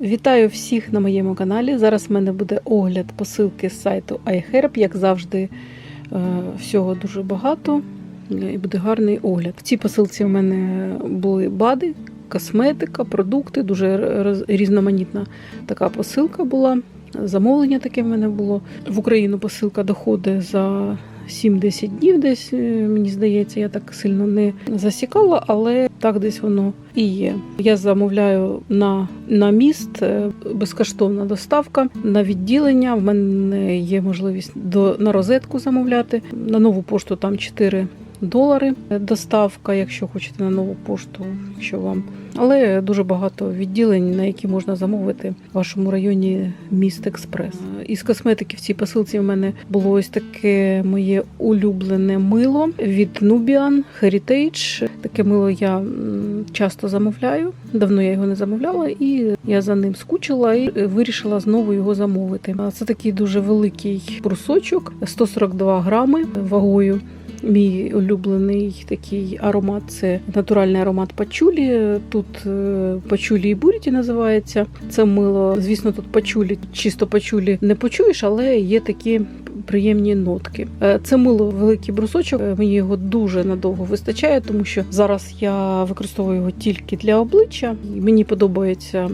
Вітаю всіх на моєму каналі. Зараз в мене буде огляд посилки з сайту iHerb. Як завжди, е, всього дуже багато і буде гарний огляд. В цій посилці в мене були бади, косметика, продукти, дуже різноманітна така посилка була. Замовлення таке в мене було. В Україну посилка доходить за 7-10 днів, десь е, мені здається, я так сильно не засікала, але так десь воно і є. Я замовляю на, на міст е, безкоштовна доставка на відділення. В мене є можливість до на розетку замовляти. На нову пошту там 4 долари доставка, якщо хочете на нову пошту, якщо вам. Але дуже багато відділень, на які можна замовити в вашому районі міст Експрес. Із косметики в цій посилці в мене було ось таке моє улюблене мило від Nubian Heritage. Таке мило я часто замовляю. Давно я його не замовляла, і я за ним скучила і вирішила знову його замовити. Це такий дуже великий брусочок, 142 грами вагою. Мій улюблений такий аромат це натуральний аромат пачулі. Тут е, пачулі і буріті називається. Це мило. Звісно, тут пачулі, чисто пачулі не почуєш, але є такі приємні нотки. Е, Це мило великий брусочок. е, Мені його дуже надовго вистачає, тому що зараз я використовую його тільки для обличчя. Мені подобається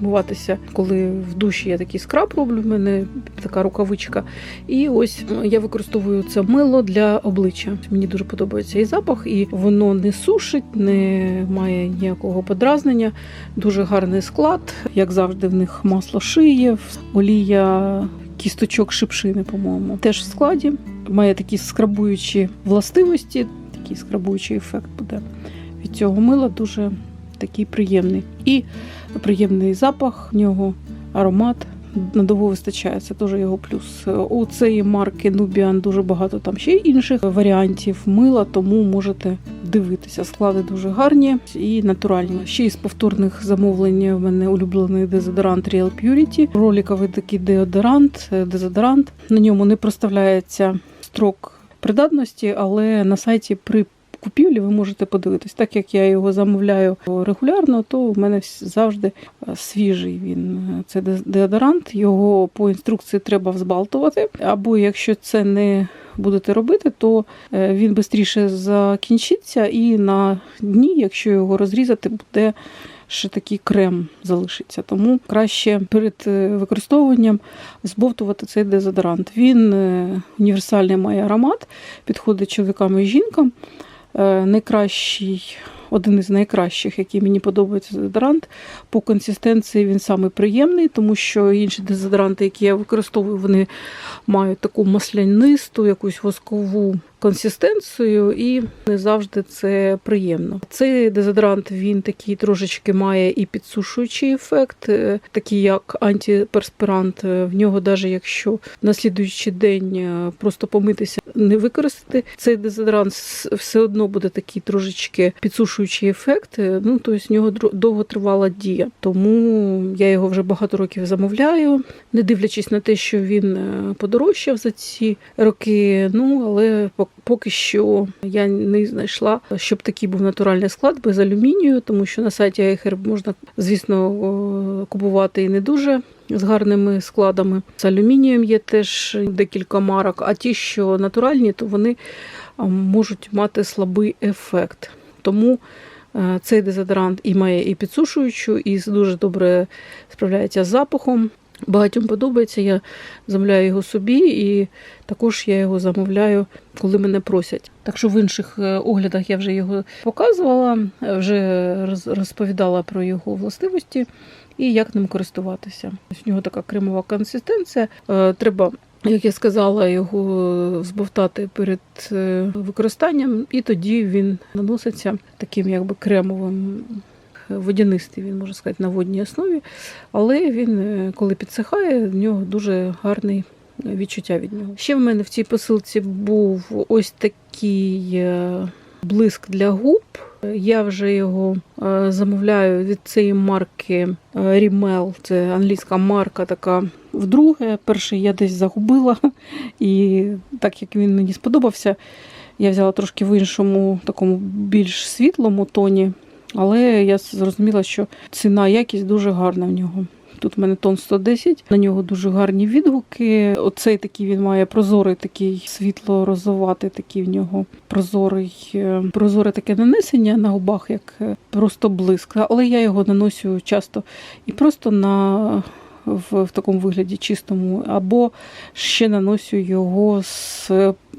вмиватися, коли в душі я такий скраб роблю. В мене така рукавичка. І ось я використовую це мило для обличчя. Мені дуже подобається і запах, і воно не сушить, не має ніякого подразнення. Дуже гарний склад. Як завжди, в них масло шиє, олія кісточок шипшини, по-моєму. Теж в складі. Має такі скрабуючі властивості, такий скрабуючий ефект буде від цього мила дуже такий приємний. І приємний запах в нього, аромат надовго вистачає. Це теж його плюс. У цієї марки Nubian дуже багато там ще інших варіантів мила, тому можете дивитися. Склади дуже гарні і натуральні. Ще із повторних замовлень в мене улюблений дезодорант Real Purity. Роликовий такий деодорант, е, дезодорант. На ньому не проставляється строк придатності, але на сайті при купівлі ви можете подивитись. Так як я його замовляю регулярно, то в мене завжди е, свіжий він. Це де- деодорант. Його по інструкції треба взбалтувати. Або якщо це не будете робити, то е, він швидше закінчиться, і на дні, якщо його розрізати, буде ще такий крем залишиться. Тому краще перед е, використовуванням збовтувати цей дезодорант. Він е, універсальний має аромат, підходить чоловікам і жінкам. Е, Найкращий, один із найкращих, який мені подобається дезодорант. По консистенції він самий приємний, тому що інші дезодоранти, які я використовую, вони мають таку маслянисту, якусь воскову консистенцію, і не завжди це приємно. Цей дезодорант він такий трошечки має і підсушуючий ефект, е, такий як антиперспирант. Е, В нього, навіть якщо на слідуючий день е, просто помитися, не використати цей дезодорант, все одно буде такий трошечки підсушуючий ефект. Ну тобто в нього дро- довготривала дія. Тому я його вже багато років замовляю, не дивлячись на те, що він подорожчав за ці роки. Ну але пок- поки що я не знайшла, щоб такий був натуральний склад без алюмінію, тому що на сайті iHerb можна, звісно, купувати і не дуже. З гарними складами з алюмінієм є теж декілька марок. А ті, що натуральні, то вони можуть мати слабий ефект. Тому е, цей дезодорант і має і підсушуючу, і дуже добре справляється з запахом. Багатьом подобається, я замовляю його собі, і також я його замовляю, коли мене просять. Так що в інших е, оглядах я вже його показувала, вже розповідала про його властивості і як ним користуватися. У нього така кремова консистенція. Е, Треба, як я сказала, його збовтати перед е, використанням, і тоді він наноситься таким якби кремовим. Водянистий, він можна сказати, на водній основі, але він, е, коли підсихає, в нього дуже гарний відчуття від нього. Ще в мене в цій посилці був ось такий е, блиск для губ. Я вже його е, замовляю від цієї марки е, Rimmel. Це англійська марка така. Вдруге, перший я десь загубила, і так як він мені сподобався, я взяла трошки в іншому, такому більш світлому тоні. Але я зрозуміла, що ціна якість дуже гарна в нього. Тут в мене тон 110. На нього дуже гарні відгуки. Оцей такий він має прозорий, такий світло-розоватий, такий в нього прозорий, е, прозоре таке нанесення на губах, як е, просто блиск. Але я його наношу часто і просто на. В, в такому вигляді чистому, або ще наношу його з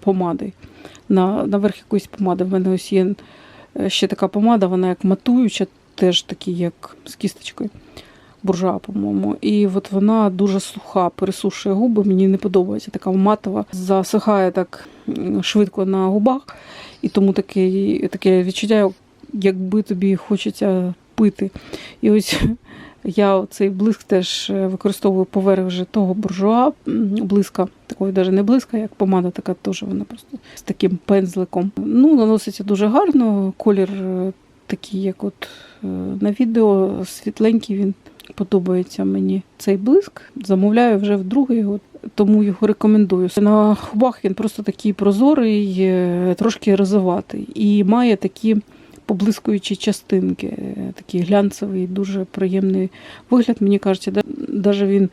помади. На, наверх якоїсь помади. В мене ось є ще така помада, вона як матуюча, теж такі, як з кісточкою. Буржуа, по-моєму. І от вона дуже суха, пересушує губи. Мені не подобається. Така матова, засихає так швидко на губах. І тому таке, таке відчуття, якби тобі хочеться пити. І ось я цей блиск теж використовую поверх вже того буржуа, блиска, такої навіть не блиска, як помада, така теж вона просто з таким пензликом. Ну, наноситься дуже гарно. Колір е, такий, як от е, на відео, світленький він подобається мені цей блиск. Замовляю вже вдруге його, тому його рекомендую. На губах він просто такий прозорий, е, трошки розоватий і має такі поблискуючі частинки, е, такий глянцевий, дуже приємний вигляд. Мені кажеться, навіть він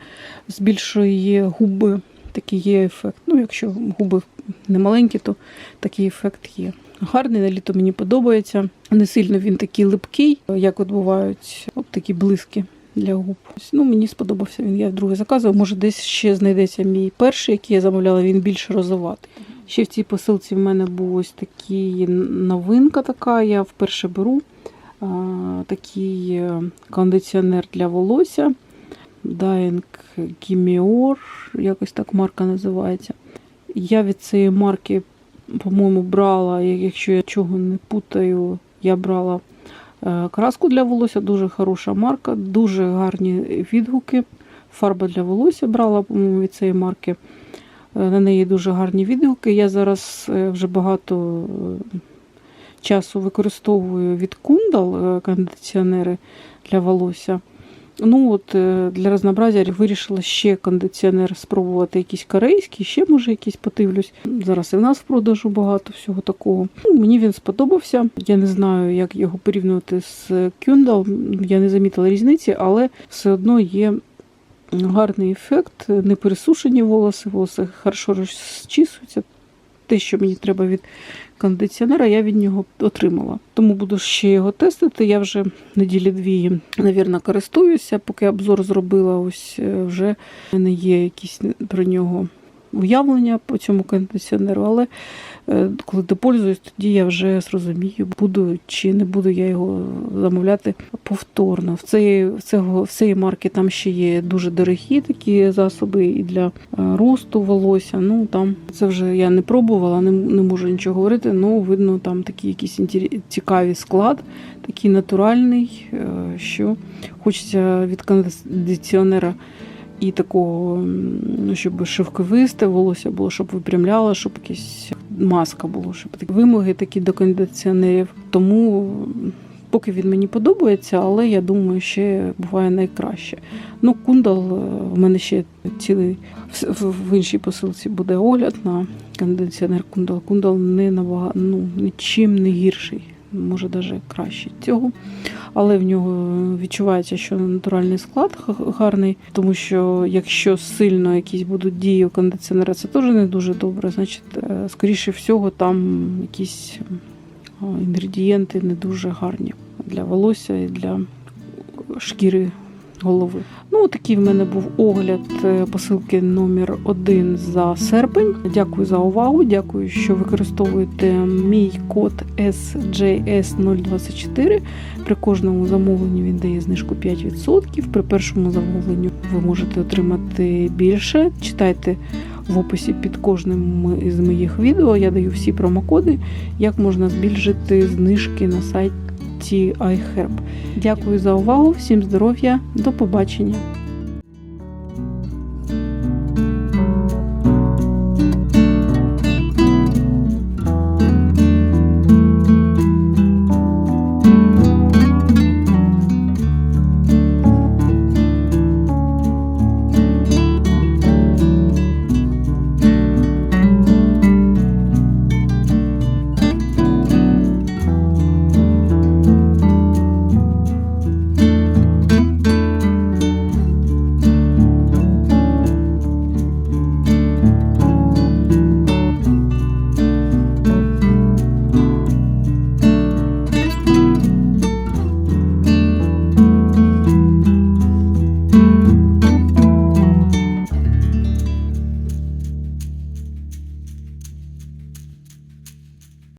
збільшує губи. Такий є ефект. Ну, якщо губи не маленькі, то такий ефект є. Гарний на літо мені подобається. Не сильно він такий липкий, як от бувають от такі блиски для губ. Ну, мені сподобався він. Я вдруге заказував. Може, десь ще знайдеться мій перший, який я замовляла, він більш розоватий. Ще в цій посилці в мене був ось такий новинка така. Я вперше беру такий е, кондиціонер для волосся. Dying Gimior, якось так марка називається. Я від цієї марки, по-моєму, брала, якщо я чого не путаю, я брала е, краску для волосся, дуже хороша марка, дуже гарні відгуки. Фарба для волосся брала, по-моєму, від цієї марки. Е, На неї дуже гарні відгуки. Я зараз е, вже багато е, часу використовую від Кундал кондиціонери для волосся. Ну от для разнообразя вирішила ще кондиціонер спробувати якийсь корейський, ще може якийсь подивлюсь. Зараз і в нас в продажу багато всього такого. Ну, мені він сподобався. Я не знаю, як його порівнювати з Кюндал. Я не замітила різниці, але все одно є гарний ефект. Не пересушені волоси, волоси хорошо розчісуються. Те, що мені треба від кондиціонера, я від нього отримала. Тому буду ще його тестити. Я вже неділі-дві, навірно, користуюся. Поки обзор зробила, ось е, вже в мене є якісь про нього уявлення по цьому кондиціонеру. Але е, коли допользуюсь, тоді я вже зрозумію, буду чи не буду я його замовляти повторно. В цієї, в цього, в цієї марки там ще є дуже дорогі такі засоби і для е, росту волосся. Ну там це вже я не пробувала, не, не можу нічого говорити. Ну видно, там такий якийсь інтері- цікавий склад, такий натуральний, е, що хочеться від кондиціонера. І такого, ну, щоб шовковисте волосся було, щоб випрямляло, щоб якась маска була, щоб такі вимоги такі до кондиціонерів. Тому поки він мені подобається, але я думаю, ще буває найкраще. Ну, кундал е, в мене ще цілий в, іншій посилці буде огляд на кондиціонер кундал. Кундал не набага, ну, нічим не гірший, може навіть краще цього але в нього відчувається, що натуральний склад гарний, тому що якщо сильно якісь будуть дії у кондиціонера, це теж не дуже добре. Значить, е, скоріше всього, там якісь інгредієнти не дуже гарні для волосся і для шкіри голови. Ну, такий в мене був огляд е, посилки номер 1 за серпень. Дякую за увагу. Дякую, що використовуєте мій код SJS024. При кожному замовленні він дає знижку 5%. При першому замовленню ви можете отримати більше. Читайте в описі під кожним із моїх відео. Я даю всі промокоди, як можна збільшити знижки на сайті iHerb. Дякую за увагу, всім здоров'я, до побачення!